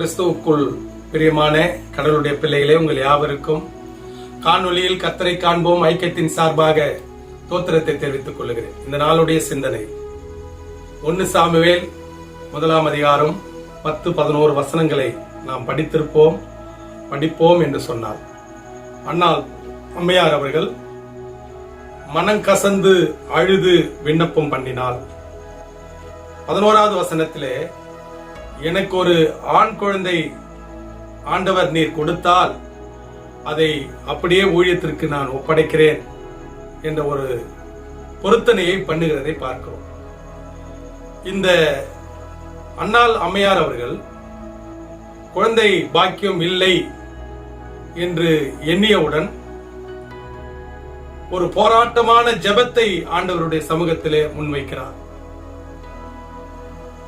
கிறிஸ்துவுக்குள் பிரியமான கடவுளுடைய பிள்ளைகளே உங்கள் யாவருக்கும் காணொளியில் கத்தரை காண்போம் ஐக்கியத்தின் சார்பாக தோத்திரத்தை தெரிவித்துக் கொள்கிறேன். இந்த நாளுடைய சிந்தனை ஒன்னு சாமுவேல் முதலாம் அதிகாரம் பத்து பதினோரு வசனங்களை நாம் படித்திருப்போம் படிப்போம் என்று சொன்னார். அன்னால் அம்மையார் அவர்கள் மனம் கசந்து அழுது விண்ணப்பம் பண்ணினால் பதினோராவது வசனத்திலே எனக்கு ஒரு ஆண் குழந்தை ஆண்டவர் நீர் கொடுத்தால் அதை அப்படியே ஊழியத்திற்கு நான் ஒப்படைக்கிறேன் என்ற ஒரு பொருத்தனையை பண்ணுகிறதை பார்க்கிறோம். இந்த அண்ணால் அம்மையார் அவர்கள் குழந்தை பாக்கியம் இல்லை என்று எண்ணியவுடன் ஒரு போராட்டமான ஜெபத்தை ஆண்டவருடைய சமூகத்திலே முன்வைக்கிறார்.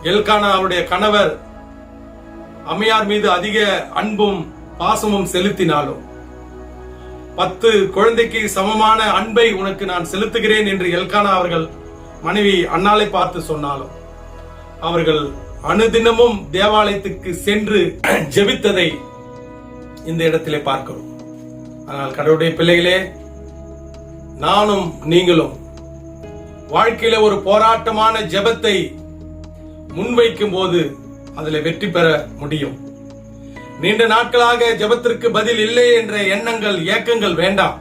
எல்கானா அவருடைய கணவர் அம்மையார் மீது அதிக அன்பும் பாசமும் செலுத்தினாலும் பத்து குழந்தைக்கு சமமான அன்பை உனக்கு நான் செலுத்துகிறேன் என்று எல்கானா அவர்கள் மனைவி அண்ணாலை பார்த்து சொன்னாலும் அவர்கள் அனுதினமும் தேவாலயத்துக்கு சென்று ஜெபித்ததை இந்த இடத்திலே பார்க்கிறோம். ஆனால் கடவுளுடைய பிள்ளைகளே நானும் நீங்களும் வாழ்க்கையில ஒரு போராட்டமான ஜெபத்தை முன்வைக்கும் போது அதில் வெற்றி பெற முடியும். நீண்ட நாட்களாக ஜெபத்திற்கு பதில் இல்லை என்ற எண்ணங்கள் ஏக்கங்கள் வேண்டாம்.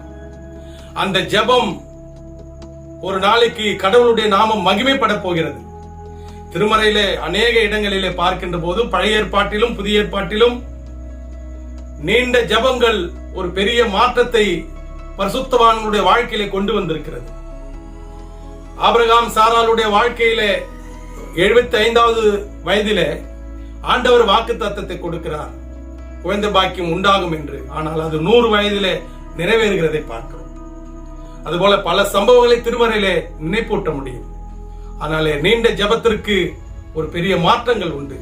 அந்த ஜெபம் ஒரு நாளைக்கு கடவுளுடைய நாமம் மகிமைப்பட போகிறது. திருமறையிலே அநேக இடங்களிலே பார்க்கின்ற போது பழைய ஏற்பாட்டிலும் புதிய ஏற்பாட்டிலும் நீண்ட ஜெபங்கள் ஒரு பெரிய மாற்றத்தை பரிசுத்தவான்களுடைய வாழ்க்கையிலே கொண்டு வந்திருக்கிறது. ஆபிரகாம் சாராளுடைய வாழ்க்கையிலே எழுபத்தி ஐந்தாவது வயதிலே ஆண்டவர் வாக்கு தத்தத்தை கொடுக்கிறார். குழந்தை பாக்கியம் உண்டாகும் என்று. ஆனால் அது நூறு வயதிலே நிறைவேறுகிறதை பார்க்கிறோம். அதுபோல பல சம்பவங்களை திருமறையிலே நினைப்பூட்ட முடியும். ஆனாலே நீண்ட ஜெபத்திற்கு ஒரு பெரிய மாற்றங்கள் உண்டு.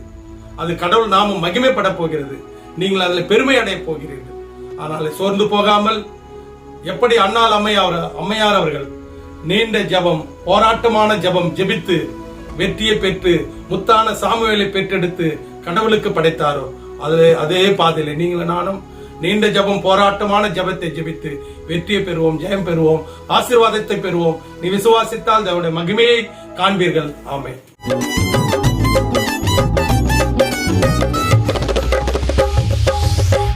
அது கடவுள் நாமும் மகிமைப்பட போகிறது. நீங்கள் அதில் பெருமை அடைய போகிறீர்கள். ஆனால் சோர்ந்து போகாமல் எப்படி அண்ணால் அம்மையார் அம்மையார் அவர்கள் நீண்ட ஜெபம் போராட்டமான ஜெபம் ஜெபித்து வெற்றியை பெற்று முத்தான சாமுவேலை பெற்றெடுத்து கடவுளுக்கு படைத்தாரோ? அது அதே பாதையில நீங்கள் நானும் நீண்ட ஜெபம் போராட்டமான ஜெபத்தை ஜெபித்து வெற்றியை பெறுவோம் ஜெயம் பெறுவோம் ஆசீர்வாதத்தை பெறுவோம். நீ விசுவாசித்தால் அவருடைய மகிமையை காண்பீர்கள். ஆமை